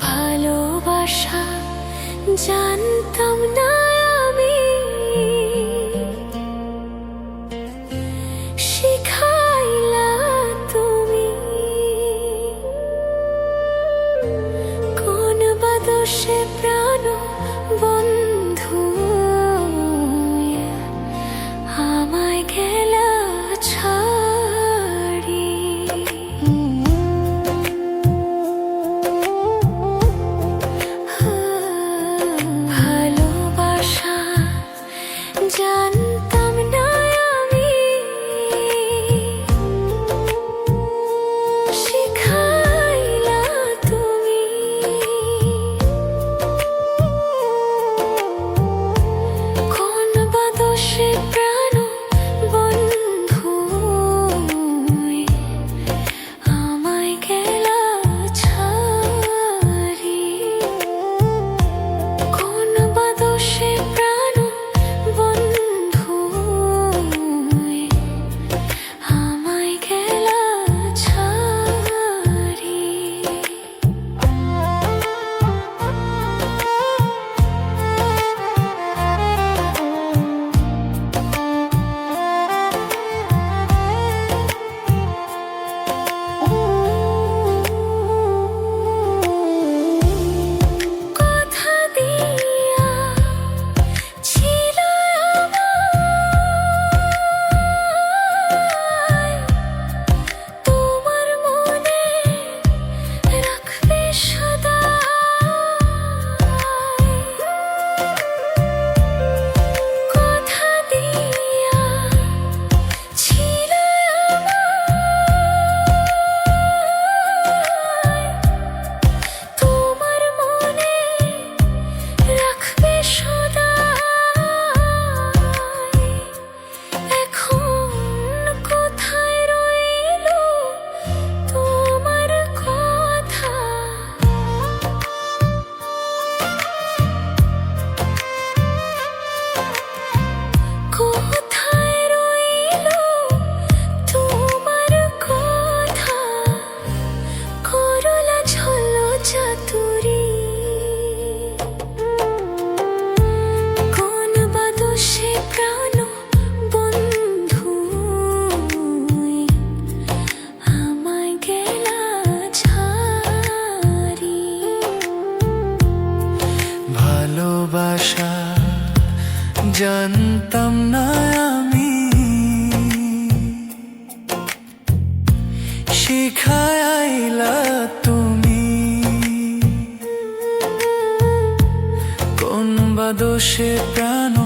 ভালোবাসা জানতাম না আমি। শিখাইলা তুমি কোন বাদশে প্রাণ বন্ধ জানতাম না আমি। শিখাইলা তুমি। কোন বাদোষে প্রাণ